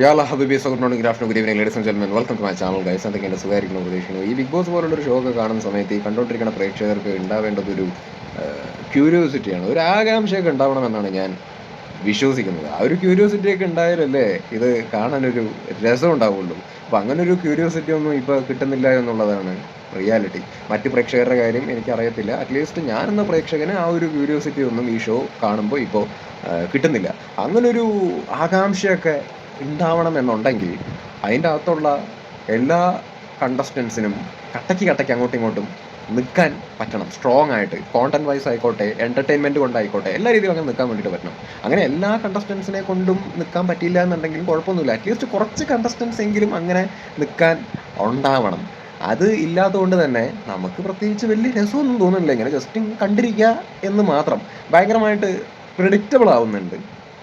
യാള ഹബീബി so good morning good evening ladies and gentlemen. Welcome to my channel guys. എന്തൊക്കെ എന്റെ സുഖമായിരിക്കുന്നു പ്രതീക്ഷിക്കുന്നു. ഈ ബിഗ് ബോസ് പോലുള്ള ഒരു ഷോ ഒക്കെ കാണുന്ന സമയത്ത് ഈ കണ്ടുകൊണ്ടിരിക്കുന്ന പ്രേക്ഷകർക്ക് ഉണ്ടാവേണ്ടതൊരു ക്യൂരിയോസിറ്റിയാണ് ഒരു ആകാംക്ഷയൊക്കെ ഉണ്ടാവണമെന്നാണ് ഞാൻ വിശ്വസിക്കുന്നത്. ആ ഒരു ക്യൂരിയോസിറ്റി ഒക്കെ ഉണ്ടായാലല്ലേ ഇത് കാണാനൊരു രസം ഉണ്ടാവുള്ളൂ. അങ്ങനെ ഒരു ക്യൂരിയോസിറ്റി ഒന്നും ഇപ്പോൾ കിട്ടുന്നില്ല എന്നുള്ളതാണ് റിയാലിറ്റി മറ്റ് പ്രേക്ഷകരുടെ കാര്യം എനിക്കറിയത്തില്ല. അറ്റ്ലീസ്റ്റ് ഞാനെന്ന പ്രേക്ഷകന് ആ ഒരു ക്യൂരിയോസിറ്റി ഒന്നും ഈ ഷോ കാണുമ്പോൾ ഇപ്പോൾ കിട്ടുന്നില്ല. അങ്ങനൊരു ആകാംക്ഷയൊക്കെ ഉണ്ടാവണം എന്നുണ്ടെങ്കിൽ അതിന്റെ അകത്തുള്ള എല്ലാ കണ്ടസ്റ്റൻസിനും കട്ടയ്ക്ക് കട്ടയ്ക്ക് അങ്ങോട്ടും ഇങ്ങോട്ടും നിൽക്കാൻ പറ്റണം. സ്ട്രോങ് ആയിട്ട് കോണ്ടന്റ് വൈസ് ആയിക്കോട്ടെ എന്റർടൈൻമെന്റ് കൊണ്ടായിക്കോട്ടെ എല്ലാ രീതിയിലും അങ്ങനെ നിൽക്കാൻ വേണ്ടിയിട്ട് പറ്റണം. അങ്ങനെ എല്ലാ കണ്ടസ്റ്റൻസിനെ കൊണ്ടും നിൽക്കാൻ പറ്റിയില്ല എന്നുണ്ടെങ്കിലും കുഴപ്പമൊന്നുമില്ല. അറ്റ്ലീസ്റ്റ് കുറച്ച് കണ്ടസ്റ്റൻസ് എങ്കിലും അങ്ങനെ നിൽക്കാൻ ഉണ്ടാവണം. അത് ഇല്ലാത്തതുകൊണ്ട് തന്നെ നമുക്ക് പ്രത്യേകിച്ച് വലിയ രസമൊന്നും തോന്നുന്നില്ല. ഇങ്ങനെ ജസ്റ്റ് കണ്ടിരിക്കുക എന്ന് മാത്രം. ഭയങ്കരമായിട്ട് പ്രിഡിക്റ്റബിൾ ആവുന്നുണ്ട്.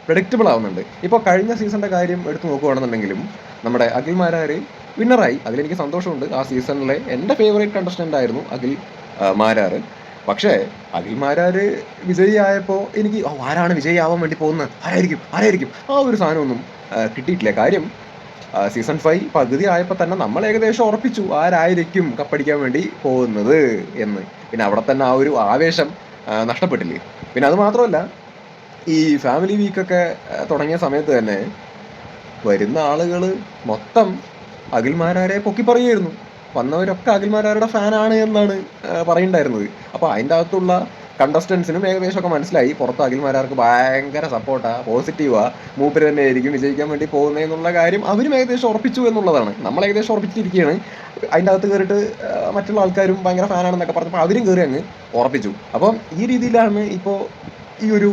പ്രിഡിക്റ്റബിൾ ആവുന്നുണ്ട്. ഇപ്പോൾ കഴിഞ്ഞ സീസണിന്റെ കാര്യം എടുത്ത് നോക്കുകയാണെന്നുണ്ടെങ്കിലും നമ്മുടെ അഖിൽ മാരാർ വിന്നറായി അതിലെനിക്ക് സന്തോഷമുണ്ട്. ആ സീസണിലെ എന്റെ ഫേവറേറ്റ് കണ്ടസ്റ്റന്റ് ആയിരുന്നു അഖിൽ മാരാർ പക്ഷേ അഖിൽ മാരാർ വിജയിയായപ്പോൾ എനിക്ക് ആരാണ് വിജയിയാവാൻ വേണ്ടി പോകുന്നത്? ആരായിരിക്കും? ആരായിരിക്കും? ആ ഒരു സാധനമൊന്നും കിട്ടിയിട്ടില്ല. കാര്യം സീസൺ ഫൈവ് പകുതി ആയപ്പോൾ തന്നെ നമ്മൾ ഏകദേശം ഉറപ്പിച്ചു ആരായിരിക്കും കപ്പടിക്കാൻ വേണ്ടി പോകുന്നത് എന്ന്. പിന്നെ അവിടെ തന്നെ ആ ഒരു ആവേശം നഷ്ടപ്പെട്ടില്ലേ? പിന്നെ അത് മാത്രമല്ല ഈ ഫാമിലി വീക്കൊക്കെ തുടങ്ങിയ സമയത്ത് തന്നെ വരുന്ന ആളുകൾ മൊത്തം അഖിൽമാരാരെ പൊക്കി പറയുമായിരുന്നു വന്നവരൊക്കെ അഖിൽമാരാരുടെ ഫാനാണ് എന്നാണ് പറയുണ്ടായിരുന്നത്. അപ്പോൾ അതിന്റെ അകത്തുള്ള കണ്ടസ്റ്റൻസിനും ഏകദേശമൊക്കെ മനസ്സിലായി. പുറത്ത് അഖിൽമാരാർക്ക് ഭയങ്കര സപ്പോർട്ടാ പോസിറ്റീവാ മൂപ്പര് തന്നെ ആയിരിക്കും വിജയിക്കാൻ വേണ്ടി പോകുന്നതെന്നുള്ള കാര്യം അവരും ഏകദേശം ഉറപ്പിച്ചു എന്നുള്ളതാണ്. നമ്മൾ ഏകദേശം ഉറപ്പിച്ചിരിക്കുകയാണ്. അതിന്റെ അകത്ത് കയറിയിട്ട് മറ്റുള്ള ആൾക്കാരും ഭയങ്കര ഫാനാണെന്നൊക്കെ പറഞ്ഞപ്പോൾ അവരും കയറി അങ്ങ് ഉറപ്പിച്ചു. അപ്പം ഈ രീതിയിലാണ് ഇപ്പോൾ ഈ ഒരു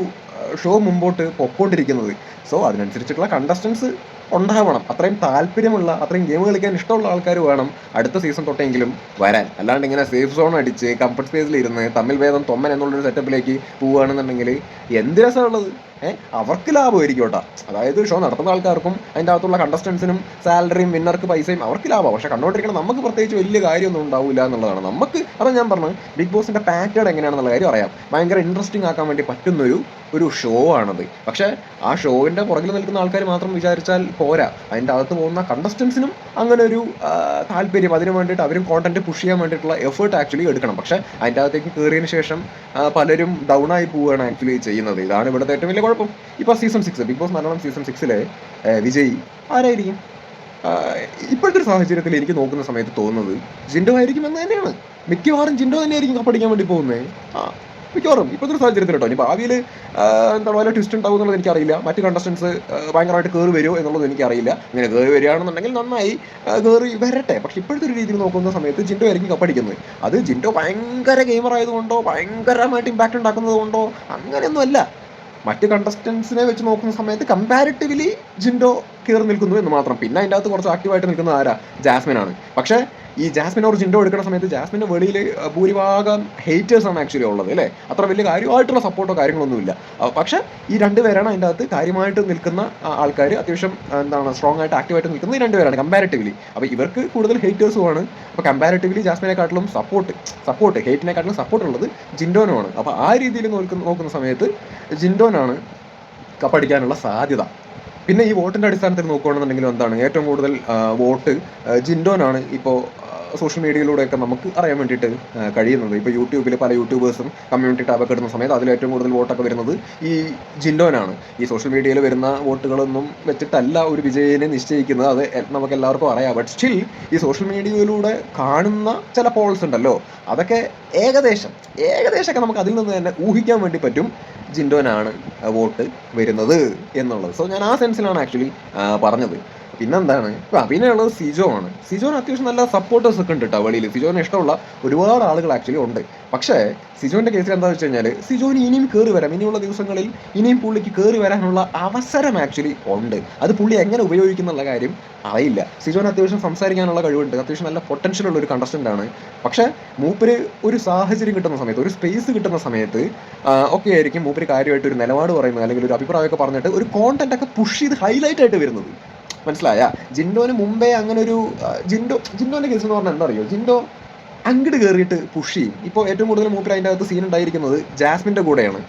ഷോ മുമ്പോട്ട് പൊക്കോണ്ടിരിക്കുന്നത്. സോ അതിനനുസരിച്ചിട്ടുള്ള കണ്ടസ്റ്റൻസ് ഉണ്ടാവണം. അത്രയും താല്പര്യമുള്ള അത്രയും ഗെയിം കളിക്കാൻ ഇഷ്ടമുള്ള ആൾക്കാർ വേണം അടുത്ത സീസൺ തൊട്ടെങ്കിലും വരാൻ. അല്ലാണ്ട് ഇങ്ങനെ സേഫ് സോൺ അടിച്ച് കംഫർട്ട് സ്പേസിൽ ഇരുന്ന് തമ്മിൽ ഭേദം തൊമ്മൻ എന്നുള്ളൊരു സെറ്റപ്പിലേക്ക് പോവുകയാണെന്നുണ്ടെങ്കിൽ എന്ത് രസമുള്ളത് ഏഹ് അവർക്ക് ലാഭമായിരിക്കും കേട്ടോ. അതായത് ഷോ നടത്തുന്ന ആൾക്കാർക്കും അതിന്റെ അകത്തുള്ള കണ്ടസ്റ്റൻസിനും സാലറിയും വിന്നർക്ക് പൈസയും അവർക്ക് ലാഭം പക്ഷെ കണ്ടുകൊണ്ടിരിക്കണം നമുക്ക് പ്രത്യേകിച്ച് വലിയ കാര്യമൊന്നും ഉണ്ടാവില്ല എന്നുള്ളതാണ്. നമുക്ക് അതാണ് ഞാൻ പറഞ്ഞത് ബിഗ് ബോസിന്റെ പാറ്റേൺ എങ്ങനെയാണെന്നുള്ള കാര്യം അറിയാം. ഭയങ്കര ഇൻട്രസ്റ്റിംഗ് ആക്കാൻ വേണ്ടി പറ്റുന്നൊരു ഒരു ഷോ ആണത്. പക്ഷേ ആ ഷോവിന്റെ പുറകിൽ നിൽക്കുന്ന ആൾക്കാർ മാത്രം വിചാരിച്ചാൽ പോരാ. അതിന്റെ അകത്ത് പോകുന്ന കണ്ടസ്റ്റൻസിനും അങ്ങനെ ഒരു താല്പര്യം. അതിന് വേണ്ടിയിട്ട് അവരും കോണ്ടന്റ് പുഷ് ചെയ്യാൻ വേണ്ടിയിട്ടുള്ള എഫേർട്ട് ആക്ച്വലി എടുക്കണം. പക്ഷേ അതിന്റെ അകത്തേക്ക് കയറിയതിന് ശേഷം പലരും ഡൗൺ ആയി പോവുകയാണ് ആക്ച്വലി ചെയ്യുന്നത്. ഇതാണ് ഇവിടുത്തെ ഏറ്റവും വലിയ കുഴപ്പം. ഇപ്പോൾ season six big boss Malayalam season സിക്സിലെ വിജയ്. ആരായിരിക്കും? ഇപ്പോഴത്തെ ഒരു സാഹചര്യത്തിൽ എനിക്ക് നോക്കുന്ന സമയത്ത് തോന്നുന്നത് ജിൻഡോ ആയിരിക്കും എന്ന് തന്നെയാണ്. മിക്കവാറും ജിൻഡോ തന്നെയായിരിക്കും കപ്പടിക്കാൻ വേണ്ടി പോകുന്നത്. ആ മിക്കവാറും. ഇപ്പോഴത്തെ സാഹചര്യത്തിൽ കേട്ടോ. ഇനി ഭാവിയിൽ എന്താ വല്ല ട്വിസ്റ്റ് ഉണ്ടാവും എന്നുള്ളത് എനിക്കറിയില്ല. മറ്റ് കണ്ടസ്റ്റൻസ് ഭയങ്കരമായിട്ട് കയറി വരുമോ എന്നുള്ളത് എനിക്കറിയില്ല. ഇങ്ങനെ കയറി വരികയാണെന്നുണ്ടെങ്കിൽ നന്നായി കയറി വരട്ടെ. പക്ഷെ ഇപ്പോഴത്തെ ഒരു രീതിയിൽ നോക്കുന്ന സമയത്ത് ജിൻഡോ ആയിരിക്കും കപ്പടിക്കുന്നത് അത് ജിൻഡോ ഭയങ്കര ഗെയിമർ ആയതുകൊണ്ടോ ഭയങ്കരമായിട്ട് ഇമ്പാക്റ്റ് ഉണ്ടാക്കുന്നത് കൊണ്ടോ അങ്ങനെയൊന്നുമല്ല. മറ്റ് കണ്ടസ്റ്റൻസിനെ വെച്ച് നോക്കുന്ന സമയത്ത് കമ്പാരിറ്റീവ്ലി ജിൻഡോ കയറി നിൽക്കുന്നു എന്ന് മാത്രം. പിന്നെ അതിന്റെ അകത്ത് കുറച്ച് ആക്റ്റീവായിട്ട് നിൽക്കുന്ന ആരാ? ജാസ്മിൻ ആണ്. പക്ഷേ ഈ ജാസ്മിൻ അവർ ജിൻഡോ എടുക്കുന്ന സമയത്ത് ജാസ്മിന്റെ വെളിയിൽ ഭൂരിഭാഗം ഹേറ്റേഴ്സാണ് ആക്ച്വലി ഉള്ളത് അല്ലേ? അത്ര വലിയ കാര്യമായിട്ടുള്ള സപ്പോർട്ടോ കാര്യങ്ങളൊന്നുമില്ല. പക്ഷേ ഈ രണ്ട് രണ്ടുപേരാണ് അതിന്റെ അകത്ത് കാര്യമായിട്ട് നിൽക്കുന്ന ആൾക്കാർ അത്യാവശ്യം എന്താണ് സ്ട്രോങ് ആയിട്ട് ആക്റ്റീവായിട്ട് നിൽക്കുന്ന ഈ രണ്ടുപേരാണ് കമ്പാരിറ്റീവ്ലി അപ്പോൾ ഇവർക്ക് കൂടുതൽ ഹേറ്റേഴ്സുമാണ് അപ്പോൾ കമ്പാരിറ്റീവ്ലി ജാസ്മിനെക്കാട്ടിലും സപ്പോർട്ട് സപ്പോർട്ട് ഹേറ്റിനെക്കാട്ടിലും സപ്പോർട്ട് ഉള്ളത് ജിൻഡോനുമാണ് അപ്പോൾ ആ രീതിയിൽ നോക്കുന്ന നോക്കുന്ന സമയത്ത് ജിൻഡോനാണ് കപ്പടിക്കാനുള്ള സാധ്യത. പിന്നെ ഈ വോട്ടിന്റെ അടിസ്ഥാനത്തിൽ നോക്കുകയാണെന്നുണ്ടെങ്കിലും എന്താണ്? ഏറ്റവും കൂടുതൽ വോട്ട് ജിൻഡോനാണ് ഇപ്പോൾ സോഷ്യൽ മീഡിയയിലൂടെയൊക്കെ നമുക്ക് അറിയാൻ വേണ്ടിയിട്ട് കഴിയുന്നത്. ഇപ്പോൾ യൂട്യൂബിൽ പല യൂട്യൂബേഴ്സും കമ്മ്യൂണിറ്റി ടാബൊക്കെ ഇടുന്ന സമയത്ത് അതിൽ ഏറ്റവും കൂടുതൽ വോട്ടൊക്കെ വരുന്നത് ഈ ജിൻഡോനാണ്. ഈ സോഷ്യൽ മീഡിയയിൽ വരുന്ന വോട്ടുകളൊന്നും വെച്ചിട്ടല്ല ഒരു വിജയനെ നിശ്ചയിക്കുന്നത്. അത് നമുക്ക് എല്ലാവർക്കും അറിയാം. ബട്ട് സ്റ്റിൽ ഈ സോഷ്യൽ മീഡിയയിലൂടെ കാണുന്ന ചില പോൾസ് ഉണ്ടല്ലോ. അതൊക്കെ ഏകദേശം ഏകദേശമൊക്കെ നമുക്ക് അതിൽ നിന്ന് തന്നെ ഊഹിക്കാൻ വേണ്ടി പറ്റും. ജിൻഡോനാണ് വോട്ട് വരുന്നത് എന്നുള്ളത്. സോ ഞാൻ ആ സെൻസിലാണ് ആക്ച്വലി പറഞ്ഞത്. പിന്നെന്താണ്? ആ പിന്നെ സിജോ ആണ് സിജോന് അത്യാവശ്യം നല്ല സപ്പോർട്ടേഴ്സ് ഒക്കെ ഉണ്ട് കേട്ടോ വെളിയിൽ സിജോന് ഇഷ്ടമുള്ള ഒരുപാട് ആളുകൾ ആക്ച്വലി ഉണ്ട്. പക്ഷേ സിജോന്റെ കേസിൽ എന്താ വെച്ച് കഴിഞ്ഞാൽ സിജോന് ഇനിയും കയറി വരാം. ഇനിയുള്ള ദിവസങ്ങളിൽ ഇനിയും പുള്ളിക്ക് കയറി വരാനുള്ള അവസരം ആക്ച്വലി ഉണ്ട്. അത് പുള്ളി എങ്ങനെ ഉപയോഗിക്കുന്നുള്ള കാര്യം അറിയില്ല. സിജോന് അത്യാവശ്യം സംസാരിക്കാനുള്ള കഴിവുണ്ട്. അത്യാവശ്യം നല്ല പൊട്ടൻഷ്യൽ ഉള്ള ഒരു കണ്ടസ്റ്റന്റ് ആണ്. പക്ഷേ മൂപ്പര് ഒരു സാഹചര്യം കിട്ടുന്ന സമയത്ത് ഒരു സ്പേസ് കിട്ടുന്ന സമയത്ത് ഒക്കെ ആയിരിക്കും മൂപ്പര് കാര്യമായിട്ട് ഒരു നിലപാട് പറയുന്നത് അല്ലെങ്കിൽ ഒരു അഭിപ്രായമൊക്കെ പറഞ്ഞിട്ട് ഒരു കോണ്ടന്റ് ഒക്കെ പുഷ് ചെയ്ത് ഹൈലൈറ്റ് ആയിട്ട് വരുന്നത്. മനസ്സിലായ? ജിൻഡോന് മുമ്പേ അങ്ങനെ ഒരു ജിൻഡോ ജിൻഡോന്റെ കേസ് എന്ന് പറഞ്ഞാൽ എന്താ അറിയോ ജിൻഡോ അങ്ങോട്ട് കയറിയിട്ട് പുഷ് ചെയ്യും. ഇപ്പോൾ ഏറ്റവും കൂടുതൽ മൂപ്പർ അതിന്റെ അകത്ത് സീൻ ഉണ്ടായിരിക്കുന്നത് ജാസ്മിന്റെ കൂടെയാണ്.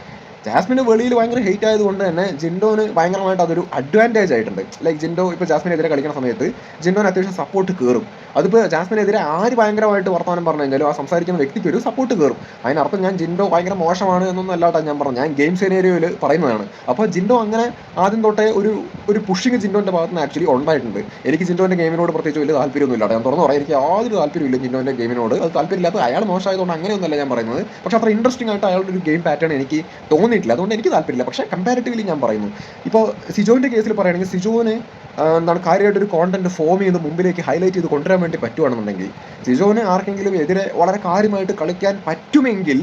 ജാസ്മിന് വെളിയിൽ ഭയങ്കര ഹെയ്റ്റ് ആയതുകൊണ്ട് തന്നെ ജിൻഡോന് ഭയങ്കരമായിട്ട് അതൊരു അഡ്വാന്റേജ് ആയിട്ടുണ്ട്. ലൈക്ക് ജിൻഡോ ഇപ്പോൾ ജാസ്മിനെതിരെ കളിക്കുന്ന സമയത്ത് ജിൻഡോന് അത്യാവശ്യം സപ്പോർട്ട് കയറും അതിപ്പോൾ ജാസ്മിനെതിരെ ആര് ഭയങ്കരമായിട്ട് വർത്തമാനം പറഞ്ഞെങ്കിലും ആ സംസാരിക്കുന്ന വ്യക്തിക്ക് ഒരു സപ്പോർട്ട് കയറും അതിനർത്ഥം ഞാൻ ജിൻഡോ ഭയങ്കര മോശമാണ് എന്നൊന്നും അല്ലാട്ടോ ഞാൻ പറഞ്ഞു ഞാൻ ഗെയിം സെനേരിയോയിൽ പറയുന്നതാണ്. അപ്പോൾ ജിൻഡോ അങ്ങനെ ആദ്യം തൊട്ടേ ഒരു ഒരു പുഷിങ് ജിൻഡോന്റെ ഭാഗത്ത് നിന്ന് ആക്ച്വലി ഉണ്ടായിട്ടുണ്ട്. എനിക്ക് ജിൻഡോന്റെ ഗെയിമിനോട് പ്രത്യേകിച്ച് വലിയ താല്പര്യമൊന്നുമില്ല ഞാൻ തുറന്നു പറയാം എനിക്ക് യാതൊരു താല്പര്യമില്ല ജിൻഡോന്റെ ഗെയിമിനോട് അത് താല്പര്യമില്ലാത്ത അയാൾ മോശമായതുകൊണ്ട് അങ്ങനെയൊന്നുമല്ല ഞാൻ പറയുന്നത്. പക്ഷേ അത്ര ഇൻട്രസ്റ്റിംഗ് ആയിട്ട് അയാളുടെ ഒരു ഗെയിം പാറ്റേൺ എനിക്ക് തോന്നിയിട്ടില്ല. അതുകൊണ്ട് എനിക്ക് താല്പര്യമില്ല. പക്ഷേ കമ്പാരിറ്റീവ്ലി ഞാൻ പറയുന്നു. ഇപ്പോൾ സിജോന്റെ കേസിൽ പറയുകയാണെങ്കിൽ സിജോന് എന്താണ് കാര്യമായിട്ട് ഒരു കോണ്ടന്റ് ഫോം ചെയ്ത് മുമ്പിലേക്ക് ഹൈലൈറ്റ് ചെയ്ത് കൊണ്ടുവരാൻ വേണ്ടി പറ്റുവാണെന്നുണ്ടെങ്കിൽ സിജോന് ആർക്കെങ്കിലും എതിരെ വളരെ കാര്യമായിട്ട് കളിക്കാൻ പറ്റുമെങ്കിൽ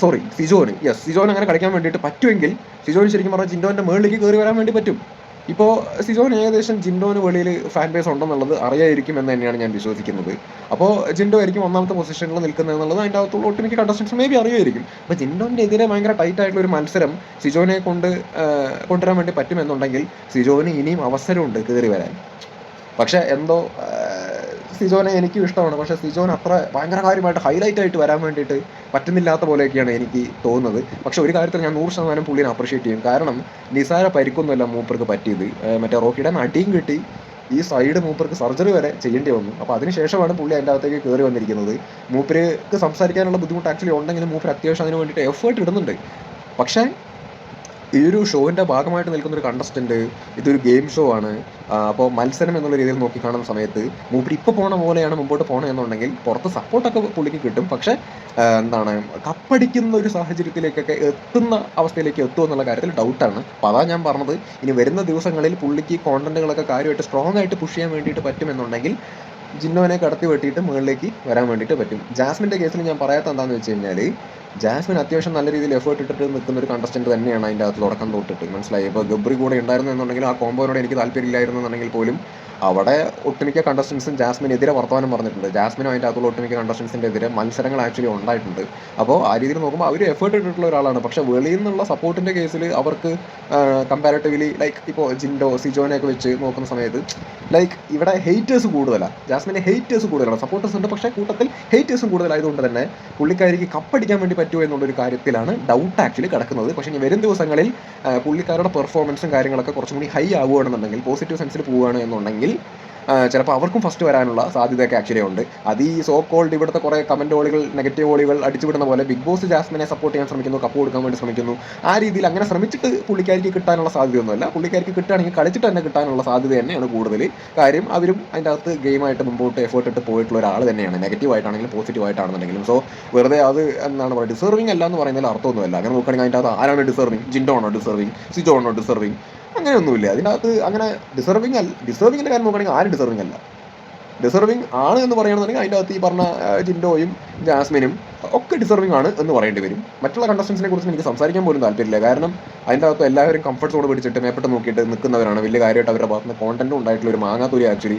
സോറി സിജോന് യെസ് സിജോന് അങ്ങനെ കളിക്കാൻ വേണ്ടിയിട്ട് പറ്റുമെങ്കിൽ സിജോന് ശരിക്കും പറഞ്ഞാൽ ജിൻഡോന്റെ മുകളിലേക്ക് കയറി വരാൻ വേണ്ടി പറ്റും. ഇപ്പോൾ സിജോന് ഏകദേശം ജിൻഡോന് വെളിയിൽ ഫാൻ ബേസ് ഉണ്ടെന്നുള്ളത് അറിയായിരിക്കും എന്ന് തന്നെയാണ് ഞാൻ വിശ്വസിക്കുന്നത്. അപ്പോൾ ജിൻഡോ ആയിരിക്കും ഒന്നാമത്തെ പൊസിഷനിൽ നിൽക്കുന്നത് എന്നുള്ളത് അതിന്റെ അകത്തുള്ള ഒട്ടുമിക്ക കണ്ടസ്റ്റൻസ് മേ ബി അറിയുമായിരിക്കും. അപ്പോൾ ജിൻഡോന്റെ എതിരെ ഭയങ്കര ടൈറ്റ് ആയിട്ടുള്ള ഒരു മത്സരം സിജോനെ കൊണ്ട് കൊണ്ടുവരാൻ വേണ്ടി പറ്റുമെന്നുണ്ടെങ്കിൽ സിജോന് ഇനിയും അവസരമുണ്ട് കയറി വരാൻ. പക്ഷേ എന്തോ സിജോനെ എനിക്കും ഇഷ്ടമാണ്. പക്ഷെ സിജോൻ അത്ര ഭയങ്കര കാര്യമായിട്ട് ഹൈലൈറ്റ് ആയിട്ട് വരാൻ വേണ്ടിയിട്ട് പറ്റുന്നില്ലാത്ത പോലെയൊക്കെയാണ് എനിക്ക് തോന്നുന്നത്. പക്ഷെ ഒരു കാര്യത്തിൽ ഞാൻ നൂറ് ശതമാനം പുള്ളിനെ അപ്രീഷിയേറ്റ് ചെയ്യും. കാരണം നിസാര പരിക്കൊന്നുമല്ല മൂപ്പർക്ക് പറ്റിയത്. മറ്റേ റോക്കിയുടെ അടിയും കിട്ടി. ഈ സൈഡ് മൂപ്പർക്ക് സർജറി വരെ ചെയ്യേണ്ടി വന്നു. അപ്പോൾ അതിനുശേഷമാണ് പുള്ളി അതിന്റെ അകത്തേക്ക് കയറി വന്നിരിക്കുന്നത്. മൂപ്പർക്ക് സംസാരിക്കാനുള്ള ബുദ്ധിമുട്ട് ആക്ച്വലി ഉണ്ടെങ്കിലും മൂപ്പർ അത്യാവശ്യം അതിന് വേണ്ടിയിട്ട് എഫേർട്ട് ഇടുന്നുണ്ട്. പക്ഷേ ഈ ഒരു ഷോവിന്റെ ഭാഗമായിട്ട് നിൽക്കുന്ന ഒരു കണ്ടസ്റ്റന്റ് ഇതൊരു ഗെയിം ഷോ ആണ്. അപ്പോൾ മത്സരം എന്നുള്ള രീതിയിൽ നോക്കി കാണുന്ന സമയത്ത് മൂപ്പര് ഇപ്പോൾ പോണ പോലെയാണ് മുമ്പോട്ട് പോകണം എന്നുണ്ടെങ്കിൽ പുറത്ത് സപ്പോർട്ടൊക്കെ പുള്ളിക്ക് കിട്ടും. പക്ഷേ എന്താണ് കപ്പടിക്കുന്ന ഒരു സാഹചര്യത്തിലേക്കൊക്കെ എത്തുന്ന അവസ്ഥയിലേക്ക് എത്തുമോ എന്നുള്ള കാര്യത്തിൽ ഡൗട്ടാണ് അപ്പോൾ അതാ ഞാൻ പറഞ്ഞത്. ഇനി വരുന്ന ദിവസങ്ങളിൽ പുള്ളിക്ക് കോണ്ടന്റുകളൊക്കെ കാര്യമായിട്ട് സ്ട്രോങ് ആയിട്ട് പുഷ് ചെയ്യാൻ വേണ്ടിയിട്ട് പറ്റുമെന്നുണ്ടെങ്കിൽ ജിന്നോനെ കടത്തി വെട്ടിയിട്ട് മുകളിലേക്ക് വരാൻ വേണ്ടിയിട്ട് പറ്റും. ജാസ്മിന്റെ കേസിൽ ഞാൻ പറയാത്ത എന്താണെന്ന് വെച്ച് കഴിഞ്ഞാൽ ജാസ്മിൻ അത്യാവശ്യം നല്ല രീതിയിൽ എഫേർട്ട് ഇട്ടിട്ട് നിൽക്കുന്ന ഒരു കണ്ടസ്റ്റന്റ് തന്നെയാണ് അതിന്റെ അകത്ത് തുടക്കം തൊട്ടിട്ട്. മനസ്സിലായി? ഇപ്പോൾ ഗബ്രി കൂടെ ഉണ്ടായിരുന്നു എന്നുണ്ടെങ്കിൽ ആ കോമ്പോനോട് എനിക്ക് താല്പര്യമില്ലായിരുന്നു എന്നുണ്ടെങ്കിൽ പോലും അവിടെ ഒട്ടുമിക്ക കണ്ടസ്റ്റൻസും ജാസ്മിനെതിരെ വർത്തമാനം പറഞ്ഞിട്ടുണ്ട്. ജാസ്മിനും അതിന്റെ അകത്തുള്ള ഒട്ടുമിക്ക കണ്ടസ്റ്റൻസിന്റെ എതിരെ മത്സരങ്ങൾ ആക്ച്വലി ഉണ്ടായിട്ടുണ്ട്. അപ്പോൾ ആ രീതിയിൽ നോക്കുമ്പോൾ അവർ എഫേർട്ട് ഇട്ടിട്ടുള്ള ഒരാളാണ്. പക്ഷേ വെളിയിൽ നിന്നുള്ള സപ്പോർട്ടിന്റെ കേസിൽ അവർക്ക് കമ്പാരിറ്റീവ്ലി ലൈക്ക് ഇപ്പോൾ ജിൻഡോ സിജോനെയൊക്കെ വെച്ച് നോക്കുന്ന സമയത്ത് ലൈക്ക് ഇവിടെ ഹെയ്റ്റേഴ്സ് കൂടുതലാണ് ജാസ്മിന്റെ ഹെയ്റ്റേഴ്സ് കൂടുതലാണ്. സപ്പോർട്ടേഴ്സ് ഉണ്ട് പക്ഷേ കൂട്ടത്തിൽ ഹെയ്റ്റേഴ്സും കൂടുതലായതുകൊണ്ട് തന്നെ പുള്ളിക്കാരിക്ക് കപ്പടിക്കാൻ വേണ്ടി പറ്റുമോ എന്നുള്ളൊരു കാര്യത്തിലാണ് ഡൗട്ട് ആക്ച്വലി കിടക്കുന്നത്. പക്ഷേ ഇനി വരും ദിവസങ്ങളിൽ പുള്ളിക്കാരുടെ പെർഫോമൻസും കാര്യങ്ങളൊക്കെ കുറച്ചും കൂടി ഹൈ ആവുകയാണെന്നുണ്ടെങ്കിൽ പോസിറ്റീവ് സെൻസിൽ പോവുകയാണ് എന്നുണ്ടെങ്കിൽ ചിലപ്പോൾ അവർക്കും ഫസ്റ്റ് വരാനുള്ള സാധ്യതയൊക്കെ ആക്ച്വലി ഉണ്ട്. അത് ഈ സോ കോൾഡ് ഇവിടുത്തെ കുറേ കമന്റ് ഓളികൾ നെഗറ്റീവ് ഓളികൾ അടിച്ചുവിടുന്ന പോലെ ബിഗ് ബോസ് ജാസ്മിനെ സപ്പോർട്ട് ചെയ്യാൻ ശ്രമിക്കുന്നു കപ്പ് കൊടുക്കാൻ വേണ്ടി ശ്രമിക്കുന്നു. ആ രീതിയിൽ അങ്ങനെ ശ്രമിച്ചിട്ട് പുള്ളിക്കാരിക്ക് കിട്ടാനുള്ള സാധ്യതയൊന്നുമല്ല. പുള്ളിക്കാരിക്ക് കിട്ടുകയാണെങ്കിൽ കളിച്ചിട്ട് തന്നെ കിട്ടാനുള്ള സാധ്യത തന്നെയാണ് കൂടുതൽ. കാര്യം അവരും അതിന്റെ അകത്ത് ഗെയിമായിട്ട് മുമ്പോട്ട് എഫേർട്ട് ഇട്ട് പോയിട്ടുള്ള ഒരാൾ തന്നെയാണ്. നെഗറ്റീവ് ആയിട്ടാണെങ്കിലും പോസിറ്റീവ് ആയിട്ടാണെന്നുണ്ടെങ്കിലും. സോ വെറുതെ അത് എന്താണ് പറയുക ഡിസർവിങ് അല്ല എന്ന് പറയുന്നതിൽ അർത്ഥമൊന്നുമല്ല. അങ്ങനെ നോക്കുകയാണെങ്കിൽ അതിന്റെ അകത്ത് ആരാണ് ഡിസർവിങ് ജിൻഡോ ആണോ ഡിസർവിങ് സിജോ ആണോ ഡിസർവിങ് അങ്ങനെയൊന്നുമില്ല. അതിനകത്ത് അങ്ങനെ ഡിസർവിങ് അല്ല. ഡിസർവിങ്ങിന്റെ കാര്യം നോക്കുകയാണെങ്കിൽ ആരും ഡിസർവിങ് അല്ല. ഡിസർവിങ് ആണ് എന്ന് പറയുകയാണെന്നുണ്ടെങ്കിൽ അതിന്റെ അകത്ത് ഈ പറഞ്ഞ ജിൻഡോയും ജാസ്മിനും ഒക്കെ ഡിസർവിങ് ആണ് എന്ന് പറയേണ്ടി വരും. മറ്റുള്ള കണ്ടസ്റ്റൻസിനെ കുറിച്ച് എനിക്ക് സംസാരിക്കാൻ പോലും താല്പര്യമില്ല. കാരണം അതിന്റെ അകത്ത് എല്ലാവരും കംഫർട്ട് സോൺ പിടിച്ചിട്ട് മേപ്പെട്ട് നോക്കിയിട്ട് നിൽക്കുന്നവരാണ്. വലിയ കാര്യമായിട്ട് അവരുടെ ഭാഗത്ത് നിന്ന് കോണ്ടന്റ് ഉണ്ടായിട്ടുള്ള ഒരു മാങ്ങാത്തൂരി ആക്ച്വലി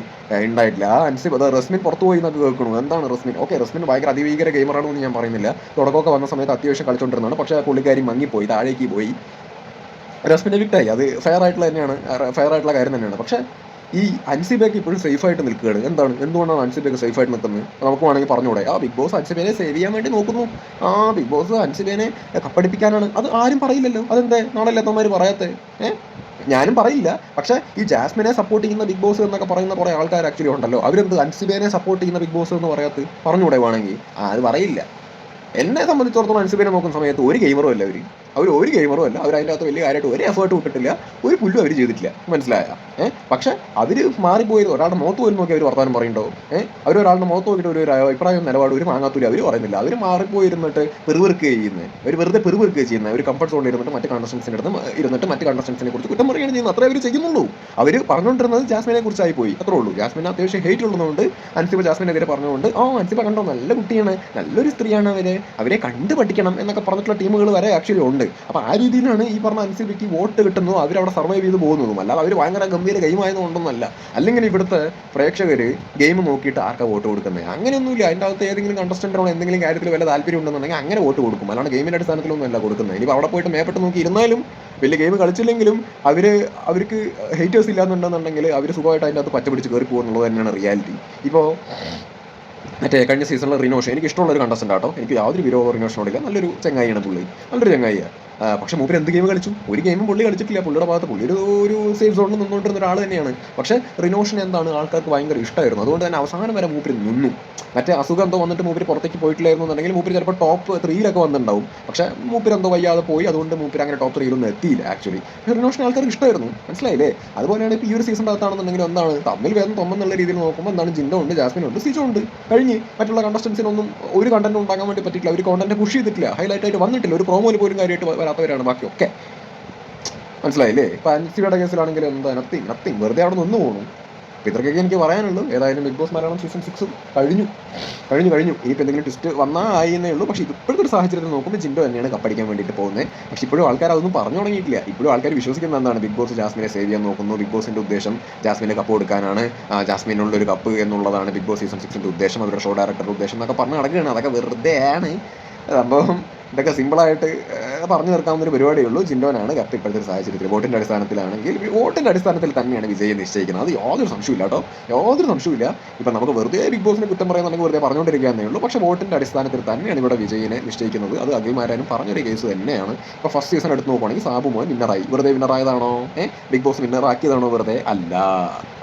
ഉണ്ടായിട്ടില്ല. ആ അനുസരിച്ച് അത് റസ്മിൻ പുറത്തു പോയി എന്നൊക്കെ കേൾക്കണു. എന്താണ് റസ്മിൻ? ഓക്കെ റസ്മിൻ ഭയങ്കര അതിഭീകര ഗെയിമറാണെന്ന് ഞാൻ പറയുന്നില്ല. തുടക്കമൊക്കെ വന്ന സമയത്ത് അത്യാവശ്യം കളിച്ചുകൊണ്ടിരുന്നതാണ് പക്ഷേ ആ പുള്ളിക്കാരി മങ്ങിപ്പോയി താഴേക്ക് പോയി. റസ്മിന്റെ വിക്റ്റായി അത് ഫെയർ ആയിട്ടുള്ള തന്നെയാണ്. ഫെയർ ആയിട്ടുള്ള കാര്യം തന്നെയാണ്. പക്ഷേ ഈ അൻസിബയൊക്കെ ഇപ്പോഴും സേഫ് ആയിട്ട് നിൽക്കുകയാണ്. എന്താണ്? എന്തുകൊണ്ടാണ് അൻസിബയൊക്കെ സേഫ് ആയിട്ട് നിൽക്കുന്നത്? നമുക്ക് വേണമെങ്കിൽ പറഞ്ഞുകൂടെ. ആ ബിഗ് ബോസ് അൻസിബേനെ സേവ് ചെയ്യാൻ വേണ്ടി നോക്കുന്നു. ആ ബിഗ് ബോസ് അൻസിബേനെ കപ്പടിപ്പിക്കാനാണ്. അത് ആരും പറയില്ലല്ലോ. അതെന്തേ? നാളല്ലാത്തവന്മാർ പറയാത്തേ? ഏ? ഞാനും പറയില്ല. പക്ഷേ ഈ ജാസ്മിനെ സപ്പോർട്ട് ചെയ്യുന്ന ബിഗ് ബോസ് എന്നൊക്കെ പറയുന്ന കുറേ ആൾക്കാർ ആക്ച്വലി ഉണ്ടല്ലോ. അവരെന്ത് അൻസിബേനെ സപ്പോർട്ട് ചെയ്യുന്ന ബിഗ് ബോസ് എന്ന് പറയാത്ത? പറഞ്ഞുകൂടെ വേണമെങ്കിൽ? അത് പറയില്ല. എന്നെ സംബന്ധിച്ചിടത്തോളം അൻസിബേനെ നോക്കുന്ന സമയത്ത് ഒരു ഗെയിമറും അല്ല അവർ അവർ ഒരു ഗെയിമറും അല്ല. അവർ അതിന്റെ അകത്ത് വലിയ കാര്യമായിട്ട് ഒരു എഫേർട്ട് വിട്ടിട്ടില്ല ഒരു പുല്ലും അവർ ചെയ്തിട്ടില്ല. മനസ്സിലായ? ഏഹ് പക്ഷെ അവർ മാറിപ്പോയത് ഒരാളുടെ മുഖത്ത് പോലും നോക്കി അവർ വർത്തമാനം പറയുന്നുണ്ടോ ഏഹ് അവർ ഒരാളുടെ മുഖത്ത് നോക്കിയിട്ട് ഒരു അഭിപ്രായം നിലപാട് ഒരു മാങ്ങാത്തൂര് അവർ പറയുന്നില്ല. അവർ മാറിപ്പോയിരുന്നിട്ട് പെറുവെറുക്കുക ചെയ്യുന്നത് അവർ വെറുതെ പെറുവെറുക്കുക ചെയ്യുന്നത് ഒരു കംഫർട്ട് സോണിൽ ഇരുന്നിട്ട് മറ്റ് കണ്ടസ്റ്റൻസിന്റെ അടുത്ത് ഇരുന്നിട്ട് മറ്റ് കണ്ടസ്റ്റൻസിനെ കുറിച്ച് കുറ്റം പറയുകയാണ് ചെയ്യുന്നത്. അത്രേ അവർ ചെയ്യുന്നുള്ളൂ. അവർ പറഞ്ഞുകൊണ്ടിരുന്നത് ജാസ്മിനെ കുറിച്ചായി പോയി. അത്രേ ഉള്ളൂ. ജാസ്മിന് അത്യാവശ്യം ഹേറ്റ് ഉള്ളതുകൊണ്ട് അൻസിബ ജാസ്മിനെതിരെ പറഞ്ഞുകൊണ്ട് ഓ അൻസിബ കണ്ടോ? നല്ല കുട്ടിയാണ്. നല്ലൊരു സ്ത്രീയാണ് അവരെ. അവരെ കണ്ടു പഠിക്കണം എന്നൊക്കെ പറഞ്ഞിട്ടുള്ള ടീമുകൾ വരെ ആക്ച്വലി ഉണ്ട്. അപ്പോൾ ആ രീതിയിലാണ് ഈ പറഞ്ഞ അൻസിബയ്ക്ക് വോട്ട് കിട്ടുന്നതും അവരവിടെ സർവൈവ് ചെയ്ത് പോകുന്നതും. അല്ലാതെ അവർ ഭയങ്കര ഗംഭീര ഗെയിം ആയതുകൊണ്ടൊന്നല്ല അല്ലെങ്കിൽ ഇവിടുത്തെ പ്രേക്ഷകർ ഗെയിം നോക്കിയിട്ട് ആർക്കാ വോട്ട് കൊടുക്കുന്നത് അങ്ങനെയൊന്നുമില്ല. അതിന്റെ അകത്ത് ഏതെങ്കിലും കണ്ടസ്റ്റന്റിനോട് എന്തെങ്കിലും കാര്യത്തിൽ വല്ല താല്പര്യം ഉണ്ടെന്നുണ്ടെങ്കിൽ അങ്ങനെ വോട്ട് കൊടുക്കും. അല്ലാണ്ട് ഗെയിമിന്റെ അടിസ്ഥാനത്തിലൊന്നും അല്ല കൊടുക്കുന്നത്. ഇനിയിപ്പോൾ അവിടെ പോയിട്ട് മേപ്പെട്ട് നോക്കി ഇരുന്നാലും വലിയ ഗെയിം കളിച്ചില്ലെങ്കിലും അവർ അവർക്ക് ഹേറ്റേഴ്സ് ഇല്ലാന്നുണ്ടെന്നുണ്ടെങ്കിൽ അവർ സുഖമായിട്ട് അതിന്റെ അകത്ത് പച്ച പിടിച്ച് കയറി പോകുന്നുള്ളത് തന്നെയാണ് റിയാലിറ്റി ഇപ്പോൾ മറ്റേ കഴിഞ്ഞ സീസണിലെ റിനോഷ് എനിക്ക് ഇഷ്ടമുള്ള ഒരു കണ്ടസ്റ്റന്റ് ആട്ടോ. എനിക്ക് യാതൊരു വിരോധ റിനോഷനോടില്ല. നല്ലൊരു ചങ്ങായിയാണ് പുള്ളി. നല്ലൊരു ചങ്ങായിയാണ് പക്ഷെ മൂപ്പർ എന്ത് ഗെയിം കളിച്ചു? ഒരു ഗെയിമും പുള്ളി കളിച്ചിട്ടില്ല. പുള്ളിയുടെ ഭാഗത്ത് പുള്ളി ഒരു ഒരു സേഫ് സോണിൽ നിന്നുകൊണ്ടിരുന്ന ഒരാൾ തന്നെയാണ്. പക്ഷേ റിനോഷൻ എന്താണ് ആൾക്കാർക്ക് ഭയങ്കര ഇഷ്ടമായിരുന്നു അതുകൊണ്ട് തന്നെ അവസാനം വരെ മൂപ്പര് നിന്നു. മറ്റേ അസുഖം എന്തോ വന്നിട്ട് മൂപ്പര് പുറത്തേക്ക് പോയിട്ടില്ലായിരുന്നു എന്നുണ്ടെങ്കിൽ മൂപ്പര് ചിലപ്പോൾ ടോപ്പ് ത്രീയിലൊക്കെ വന്നിട്ടുണ്ടാവും. പക്ഷേ മൂപ്പര് എന്തോ വയ്യാതെ പോയി. അതുകൊണ്ട് മൂപ്പര് അങ്ങനെ ടോപ്പ് ത്രീയിലൊന്നും എത്തിയില്ല ആക്ച്വലി റിനോഷൻ ആൾക്കാർക്ക് ഇഷ്ടമായിരുന്നു മനസ്സിലായില്ലേ? അതുപോലെയാണ് ഇപ്പോൾ ഈ ഒരു സീസൺ അകത്താണെന്നുണ്ടെങ്കിൽ എന്താണ്? തമ്മിൽ വേദം തൊമ്മെന്നുള്ള രീതിയിൽ നോക്കുമ്പോൾ എന്താണ്? ജിൻഡോ ഉണ്ട് ജാസ്മിൻ ഉണ്ട് സിജോ ഉണ്ട്. കഴിഞ്ഞ് മറ്റുള്ള കണ്ടസ്റ്റൻസിനൊന്നും ഒരു കണ്ടന്റ് ഉണ്ടാക്കാൻ വേണ്ടി പറ്റിയിട്ടില്ല. ഒരു കോണ്ടന്റ് പുഷ് ചെയ്തിട്ടില്ല. ഹൈലൈറ്റ് ആയിട്ട് വന്നിട്ടില്ല. ഒരു പ്രോമോയിൽ പോലും കാര്യമായിട്ട് വരാത്തവരാണ് ബാക്കിയൊക്കെ മനസ്സിലായില്ലേ? ഇപ്പൊ അൻസിയുടെ കേസിലാണെങ്കിൽ എന്താ നത്തിങ് നത്തിങ് വെറുതെ അവിടെ നിന്ന് പോകണം അപ്പൊ ഇത്രയ്ക്കൊക്കെ എനിക്ക് പറയാനുള്ളൂ. ഏതായാലും big boss Malayalam season six കഴിഞ്ഞു. കഴിഞ്ഞു കഴിഞ്ഞു. ഇനിയിപ്പോൾ എന്തെങ്കിലും ട്വിസ്റ്റ് വന്നാൽ ആയിന്നേ ഉള്ളൂ. പക്ഷേ ഇപ്പോഴത്തെ ഒരു സാഹചര്യത്തിൽ നോക്കുമ്പോൾ ജിൻഡോ തന്നെയാണ് കപ്പടിക്കാൻ വേണ്ടിയിട്ട് പോകുന്നത് പക്ഷേ ഇപ്പോഴും ആൾക്കാർ അതൊന്നും പറഞ്ഞു തുടങ്ങിയിട്ടില്ല. ഇപ്പോഴും ആൾക്കാർ വിശ്വസിക്കുന്ന എന്താണ്? ബിഗ് ബോസ് ജാസ്മിനെ സേവ് ചെയ്യാൻ നോക്കുന്നു. ബിഗ് ബോസിന്റെ ഉദ്ദേശം ജാസ്മിനെ കപ്പ് കൊടുക്കാനാണ്. ആ, ജാസ്മിനുള്ള ഒരു കപ്പ് എന്നുള്ളതാണ് ബിഗ് ബോസ് സീസൺ സിക്സിന്റെ ഉദ്ദേശം. അവരുടെ ഷോ ഡയറക്ടറുടെ ഉദ്ദേശം എന്നൊക്കെ പറഞ്ഞ് നടക്കുകയാണ്. അതൊക്കെ വെറുതെയാണ്. സംഭവം ഇതൊക്കെ സിമ്പിളായിട്ട് പറഞ്ഞു തീർക്കാവുന്ന ഒരു പരിപാടിയേ ഉള്ളൂ ജിൻഡോനാണ് കപ്പ് ഇപ്പോഴത്തെ ഒരു സാഹചര്യത്തിൽ. വോട്ടിന്റെ അടിസ്ഥാനത്തിലാണെങ്കിൽ വോട്ടിന്റെ അടിസ്ഥാനത്തിൽ തന്നെയാണ് വിജയം നിശ്ചയിക്കുന്നത്. അത് യാതൊരു സംശയമില്ല കേട്ടോ. യാതൊരു സംശയമില്ല ഇപ്പം നമുക്ക് വെറുതെ ബിഗ് ബോസിനെ കുറ്റം പറയുന്നുണ്ടെങ്കിൽ വെറുതെ പറഞ്ഞുകൊണ്ടിരിക്കാന്നേ ഉള്ളൂ. പക്ഷേ വോട്ടിന്റെ അടിസ്ഥാനത്തിൽ തന്നെയാണ് ഇവിടെ വിജയിനെ നിശ്ചയിക്കുന്നത്. അത് അഖിൽമാരാനും പറഞ്ഞൊരു കേസ് തന്നെയാണ്. ഇപ്പോൾ ഫസ്റ്റ് സീസൺ എടുത്ത് നോക്കുവാണെങ്കിൽ സാബു മോൻ വിന്നറായി വെറുതെ വിന്നറായതാണോ ഏ? ബിഗ് ബോസ് വിന്നറാക്കിയതാണോ വെറുതെ? അല്ല.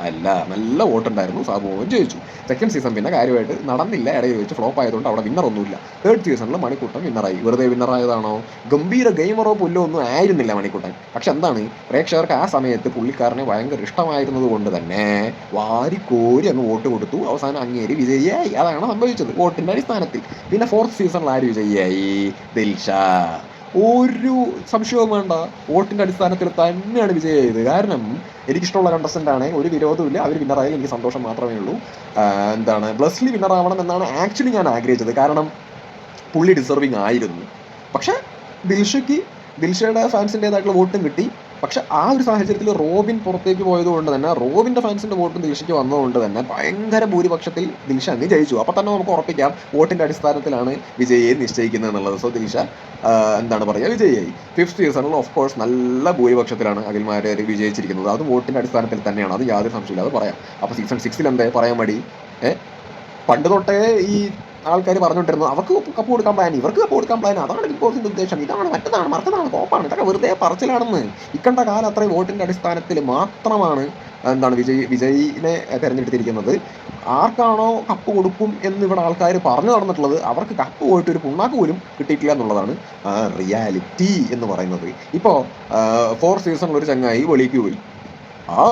അല്ല. നല്ല വോട്ടുണ്ടായിരുന്നു. സാബു മോൻ ജയിച്ചു. സെക്കൻഡ് സീസൺ പിന്നെ കാര്യമായിട്ട് നടന്നില്ല. ഇടയിൽ വെച്ച് ഫ്ലോപ്പ് ആയതുകൊണ്ട് അവിടെ വിന്നർ ഒന്നുമില്ല. തേർഡ് സീസണിൽ മണിക്കൂട്ടം വിന്നറായി വെറുതെ വിന്നറായതാണോ ഗംഭീര ഗെയിമറോ പുല്ലോ ഒന്നും ആയിരുന്നില്ല മണിക്കുട്ടൻ. പക്ഷെ എന്താണ്? പ്രേക്ഷകർക്ക് ആ സമയത്ത് പുള്ളിക്കാരനെ ഭയങ്കര ഇഷ്ടമായിരുന്നത് കൊണ്ട് തന്നെ വാരിക്കോരി അങ്ങ് വോട്ട് കൊടുത്തു. അവസാനം അങ്ങേര് വിജയിയായി. അതാണ് സംഭവിച്ചത് വോട്ടിന്റെ അടിസ്ഥാനത്തിൽ. പിന്നെ ഫോർത്ത് സീസണിൽ ആര് വിജയിയായി? ദിൽഷ. ഒരു സംശയവും വേണ്ട. വോട്ടിന്റെ അടിസ്ഥാനത്തിൽ തന്നെയാണ് വിജയിയായത്. കാരണം എനിക്കിഷ്ടമുള്ള കണ്ടസ്റ്റന്റ് ആണ്. ഒരു വിരോധമില്ല അവർ വിന്നറായി എനിക്ക് സന്തോഷം മാത്രമേ ഉള്ളൂ. എന്താണ്? ബ്ലസ്ലി വിന്നറാവണം എന്നാണ് ആക്ച്വലി ഞാൻ ആഗ്രഹിച്ചത്. കാരണം പുള്ളി ഡിസർവിങ് ആയിരുന്നു. പക്ഷെ ദിൽഷയ്ക്ക് ദിൽഷയുടെ ഫാൻസിന്റെതായിട്ടുള്ള വോട്ടും കിട്ടി. പക്ഷെ ആ ഒരു സാഹചര്യത്തിൽ റോബിൻ പുറത്തേക്ക് പോയതുകൊണ്ട് തന്നെ റോബിന്റെ ഫാൻസിന്റെ വോട്ടും ദിൽഷയ്ക്ക് വന്നതുകൊണ്ട് തന്നെ ഭയങ്കര ഭൂരിപക്ഷത്തിൽ ദിൽഷ അങ്ങ് ജയിച്ചു. അപ്പോൾ തന്നെ നമുക്ക് ഉറപ്പിക്കാം വോട്ടിന്റെ അടിസ്ഥാനത്തിലാണ് വിജയിയെ നിശ്ചയിക്കുന്നത് എന്നുള്ളത്. സോ ദിൽഷ എന്താണ് പറയുക? വിജയിയായി. ഫിഫ്ത് സീസണിൽ ഓഫ് കോഴ്സ് നല്ല ഭൂരിപക്ഷത്തിലാണ് അഖിൽമാരെ വിജയിച്ചിരിക്കുന്നത്. അത് വോട്ടിന്റെ അടിസ്ഥാനത്തിൽ തന്നെയാണ്. അത് യാതൊരു സംശയമില്ല അത് പറയാം അപ്പോൾ സീസൺ സിക്സിൽ എന്താ പറയാൻ മടി. പണ്ട് തൊട്ടേ ഈ ആൾക്കാർ പറഞ്ഞുകൊണ്ടിരുന്നത് അവർക്ക് കപ്പ് കൊടുക്കാൻ പ്ലാൻ ഇവർക്ക് കപ്പ് കൊടുക്കാൻ പ്ലാൻ അതാണ് ബിഗ് ബോസിന്റെ ഉദ്ദേശം. ഇതാണ് മറ്റതാണ് മറ്റതാണ് കോപ്പാണ്. ഇതൊക്കെ വെറുതെ പറച്ചിലാണെന്ന്. ഇക്കണ്ട കാലം അത്രയും വോട്ടിന്റെ അടിസ്ഥാനത്തിൽ മാത്രമാണ് എന്താണ് വിജയ് വിജയിനെ തെരഞ്ഞെടുത്തിരിക്കുന്നത്. ആർക്കാണോ കപ്പ് കൊടുക്കും എന്ന് ഇവിടെ ആൾക്കാർ പറഞ്ഞു നടന്നിട്ടുള്ളത് അവർക്ക് കപ്പ് പോയിട്ട് ഒരു പുണ്ണാക്ക് പോലും കിട്ടിയിട്ടില്ല എന്നുള്ളതാണ് റിയാലിറ്റി എന്ന് പറയുന്നത്. ഇപ്പോൾ ഫോർ സീസണിൽ ഒരു ചങ്ങായി വെളിക്ക് പോയി. ആ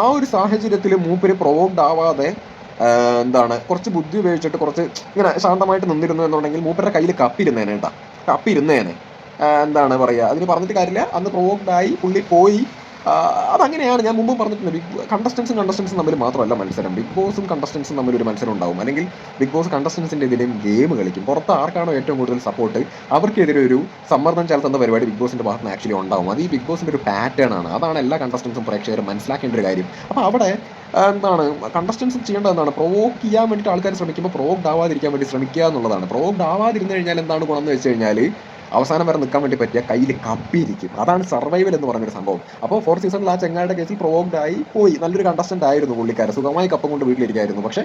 ആ ഒരു സാഹചര്യത്തിൽ മൂപ്പര് പ്രൊവോക്ഡ് ആവാതെ എന്താണ് കുറച്ച് ബുദ്ധി ഉപയോഗിച്ചിട്ട് കുറച്ച് ഇങ്ങനെ ശാന്തമായിട്ട് നിന്നിരുന്നു എന്നുണ്ടെങ്കിൽ മൂപ്പരുടെ കയ്യിൽ കപ്പിരുന്നേനെ കേട്ടാ കപ്പിരുന്നേനെ എന്താണ് പറയുക അതിന് പറഞ്ഞിട്ട് കാര്യമില്ല. അന്ന് പ്രൊവോക്ഡ് ആയി പുള്ളി പോയി. അതങ്ങനെയാണ് ഞാൻ മുമ്പ് പറഞ്ഞിട്ടുണ്ട്. ബിഗ് കണ്ടസ്റ്റൻസും കണ്ടസ്റ്റൻസും തമ്മിൽ മാത്രമല്ല മത്സരം. ബിഗ് ബോസും കണ്ടസ്റ്റൻസും തമ്മിൽ ഒരു മത്സരം ഉണ്ടാവും. അല്ലെങ്കിൽ ബിഗ് ബോസ് കണ്ടസ്റ്റൻസിന്റെ എതിരെയും ഗെയിം കളിക്കും. പുറത്ത് ആർക്കാണോ ഏറ്റവും കൂടുതൽ സപ്പോർട്ട് അവർക്കെതിരെ ഒരു സമ്മർദ്ദം ചെലുത്തുന്ന പരിപാടി ബിഗ് ബോസിന്റെ ഭാഗത്ത് ആക്ച്വലി ഉണ്ടാവും. അത് ഈ ബിഗ് ബോസിന്റെ ഒരു പാറ്റേൺ ആണ്. അതാണ് എല്ലാ കണ്ടസ്റ്റൻസും പ്രേക്ഷകരും മനസ്സിലാക്കേണ്ട ഒരു കാര്യം. അപ്പോൾ അവിടെ എന്താണ് കണ്ടസ്റ്റൻസ് ചെയ്യേണ്ടത് എന്താണ്? പ്രൊവോക്ക് ചെയ്യാൻ വേണ്ടിയിട്ട് ആൾക്കാർ ശ്രമിക്കുമ്പോൾ പ്രൊവോക്ഡ് ആവാതിരിക്കാൻ വേണ്ടി ശ്രമിക്കുക എന്നുള്ളതാണ്. പ്രൊവോക്ഡ് ആവാതിരുന്നു കഴിഞ്ഞാൽ എന്താണ് ഗുണം എന്ന് വെച്ച് കഴിഞ്ഞാൽ അവസാനം വരെ നിൽക്കാൻ വേണ്ടി പറ്റിയ കയ്യിൽ കപ്പിയിരിക്കും അതാണ് സർവൈവൽ എന്ന് പറഞ്ഞൊരു സംഭവം. അപ്പോൾ ഫോർ സീസണിൽ ആ ചെങ്ങായുടെ കേസിൽ പ്രൊവോക്ഡ് ആയി പോയി. നല്ലൊരു കണ്ടസ്റ്റന്റ് ആയിരുന്നു പുള്ളിക്കാരൻ. സുഖമായി കപ്പം കൊണ്ട് വീട്ടിലിരിക്കായിരുന്നു. പക്ഷേ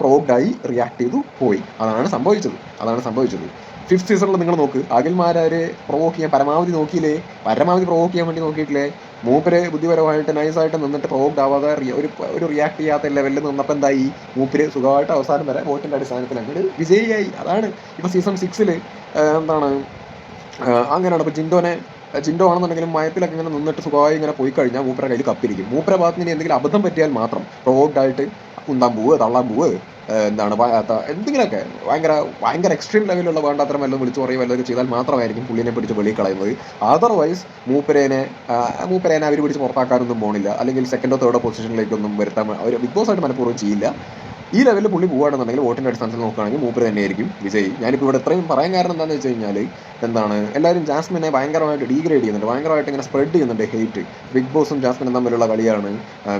പ്രൊവോക്ഡ് ആയി റിയാക്ട് ചെയ്തു പോയി. അതാണ് സംഭവിച്ചത്. അതാണ് സംഭവിച്ചത്. ഫിഫ്ത് സീസണിൽ നിങ്ങൾ നോക്ക്. അഖിൽമാരെ പ്രൊവോക്ക് ചെയ്യാൻ പരമാവധി നോക്കിയില്ലേ? പരമാവധി പ്രൊവോക്ക് ചെയ്യാൻ വേണ്ടി നോക്കിയിട്ടില്ലേ? മൂപ്പര് ബുദ്ധിപരമായിട്ട് നൈസായിട്ട് നിന്നിട്ട് പ്രൊവോക്ഡ് ആവാതെ ഒരു ഒരു റിയാക്ട് ചെയ്യാത്ത ലെവലിൽ നിന്നപ്പോൾ എന്തായി? മൂപ്പര് സുഖമായിട്ട് അവസാനം വരെ വോട്ടിന്റെ അടിസ്ഥാനത്തിൽ അങ്ങോട്ട് വിജയിയായി. അതാണ് ഇപ്പൊ സീസൺ സിക്സിൽ എന്താണ് അങ്ങനെയാണ്. ഇപ്പൊ ജിൻഡോനെ ജിൻഡോ ആണെന്നുണ്ടെങ്കിലും മയത്തിലൊക്കെ ഇങ്ങനെ നിന്നിട്ട് സുഖമായി ഇങ്ങനെ പോയി കഴിഞ്ഞാൽ മൂപ്പര കയ്യിൽ കപ്പിരിക്കും. മൂപ്പര ഭാഗത്തിന് എന്തെങ്കിലും അബദ്ധം പറ്റിയാൽ മാത്രം പ്രൊവോക്ഡ് ആയിട്ട് കുന്താൻ പോവ് തള്ളാൻ പോവ് ഏഹ് എന്താണ് എന്തെങ്കിലുമൊക്കെ ഭയങ്കര ഭയങ്കര എക്സ്ട്രീം ലെവലിലുള്ള വേണ്ടാത്ര വല്ലതും വിളിച്ചു പറയും വല്ലതൊക്കെ ചെയ്താൽ മാത്രമായിരിക്കും പുള്ളിനെ പിടിച്ച് വെളിയിൽ കളയുന്നത്. അതർവൈസ് മൂപ്പരേനെ മൂപ്പരേനെ അവർ പിടിച്ച് പുറത്താക്കാനൊന്നും പോണില്ല. അല്ലെങ്കിൽ സെക്കൻഡോ തേർഡോ പൊസിഷനിലേക്കൊന്നും വരുത്താൻ അവർ ബിഗ് ബോസ് ആയിട്ട് മനഃപൂർവം ചെയ്യില്ല. ഈ ലെവലിൽ പുള്ളി പോവുകയാണെന്നുണ്ടെങ്കിൽ വോട്ടിന്റെ അടിസ്ഥാനത്തിൽ നോക്കുകയാണെങ്കിൽ മൂപ്പര് തന്നെയായിരിക്കും വിജയ്. ഞാനിപ്പോൾ ഇവിടെ ഇത്രയും പറയാൻ കാരണം എന്താണെന്ന് വെച്ച് കഴിഞ്ഞാൽ എന്താണ് എല്ലാവരും ജാസ്മിനെ ഭയങ്കരമായിട്ട് ഡീഗ്രേഡ് ചെയ്യുന്നുണ്ട്. ഭയങ്കരമായിട്ട് ഇങ്ങനെ സ്പ്രെഡ് ചെയ്യുന്നുണ്ട് ഹെയ്റ്റ് ബിഗ് ബോസും ജാസ്മിനും തമ്മിലുള്ള കളിയാണ്.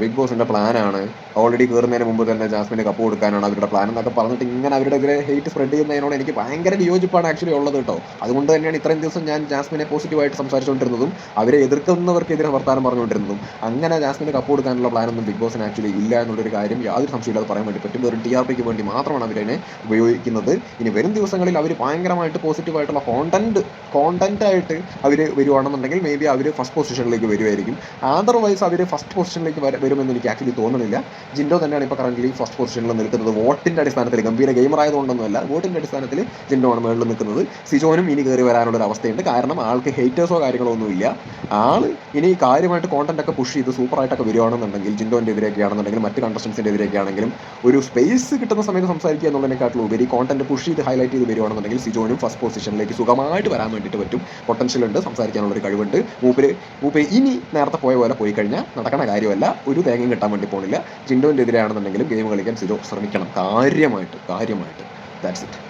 ബിഗ് ബോസിന്റെ പ്ലാനാണ് ഓൾറെഡി കയറുന്നതിന് മുമ്പ് തന്നെ ജാസ്മിന് കപ്പ് കൊടുക്കാനാണ് അവരുടെ പ്ലാൻ എന്നൊക്കെ പറഞ്ഞിട്ട് ഇങ്ങനെ അവരുടെ എതിരെ ഹെയ്റ്റ് സ്പ്രെഡ് ചെയ്യുന്നതിനോട് എനിക്ക് ഭയങ്കര വിയോജിപ്പാണ് ആക്ച്വലി ഉള്ളത് കേട്ടോ. അതുകൊണ്ട് തന്നെയാണ് ഇത്രയും ദിവസം ഞാൻ ജാസ്മിനെ പോസിറ്റീവായിട്ട് സംസാരിച്ചുകൊണ്ടിരുന്നതും അവരെ എതിർക്കുന്നവർക്കെതിരെ വർത്താനം പറഞ്ഞുകൊണ്ടിരുന്നതും. അങ്ങനെ ജാസ്മിന് കപ്പ് കൊടുക്കാനുള്ള പ്ലാനൊന്നും ബിഗ് ബോസിന് ആക്ച്വലി ഇല്ല എന്നുള്ളൊരു കാര്യം യാതൊരു സംശയമില്ലാതെ പറയാൻ വേണ്ടി പറ്റും. വെറും ടി ആർ പിക്ക് വേണ്ടി മാത്രമാണ് അവരതിനെ ഉപയോഗിക്കുന്നത്. ഇനി വരും ദിവസങ്ങളിൽ അവർ ഭയങ്കരമായിട്ട് പോസിറ്റീവായിട്ടുള്ള കോണ്ടന്റ് കോണ്ടന്റ് ആയിട്ട് അവർ വരുവാണെന്നുണ്ടെങ്കിൽ മേ ബി അവർ ഫസ്റ്റ് പൊസിഷനിലേക്ക് വരുമായിരിക്കും അതർവൈസ് അവർ ഫസ്റ്റ് പൊസിഷനിലേക്ക് വര- വരുമെന്ന് എനിക്ക് ആക്ച്വലി തോന്നുന്നില്ല. ജിൻഡോ തന്നെയാണ് ഇപ്പോൾ കറന്റ് ഫസ്റ്റ് പൊസിഷനിൽ നിൽക്കുന്നത്. വോട്ടിന്റെ അടിസ്ഥാനത്തിൽ ഗംഭീര ഗെയിമർ ആയതുകൊണ്ടൊന്നുമല്ല വോട്ടിന്റെ അടിസ്ഥാനത്തിൽ ജിൻഡോ ആണ് മുകളിൽ നിൽക്കുന്നത്. സിജോനും ഇനി കയറി വരാനുള്ള ഒരു അവസ്ഥയുണ്ട്. കാരണം ആൾക്ക് ഹേറ്റേഴ്സോ കാര്യങ്ങളോ ഒന്നുമില്ല ആൾ ഇനി കാര്യമായിട്ട് കോണ്ടന്റ് ഒക്കെ പുഷ് ചെയ്ത് സൂപ്പറായിട്ടൊക്കെ വരുവാണെന്നുണ്ടെങ്കിൽ ജിൻഡോന്റെ എതിരെയൊക്കെ ആണെന്നുണ്ടെങ്കിൽ മറ്റ് കണ്ടസ്റ്റൻസിന്റെ എതിരെയൊക്കെ ആണെങ്കിലും ഒരു സ്പേസ് കിട്ടുന്ന സമയത്ത് സംസാരിക്കുക എന്നുള്ളതിനെക്കാട്ടിലും ഉപരി കോണ്ടന്റ് പുഷ് ചെയ്ത് ഹൈലൈറ്റ് ചെയ്ത് വരുവാണെന്നുണ്ടെങ്കിൽ സിജോനും ഫസ്റ്റ് പൊസിഷനിലേക്ക് സുഖമായിട്ട് വരാൻ വേണ്ടിയിട്ട് പറ്റും. പൊട്ടൻഷ്യൽ ഉണ്ട് സംസാരിക്കാനുള്ള ഒരു കഴിവുണ്ട്. മൂപ്പര് മൂപ്പര് ഇനി നേരത്തെ പോയ പോലെ പോയി കഴിഞ്ഞാൽ നടക്കണ കാര്യമല്ല ഒരു തേങ്ങയും കിട്ടാൻ വേണ്ടി പോണില്ല. ജിൻഡോന്റെ എതിരാണെന്നുണ്ടെങ്കിലും ഗെയിം കളിക്കാൻ സിജോ ശ്രമിക്കണം. കാര്യമായിട്ട് കാര്യമായിട്ട്. That's it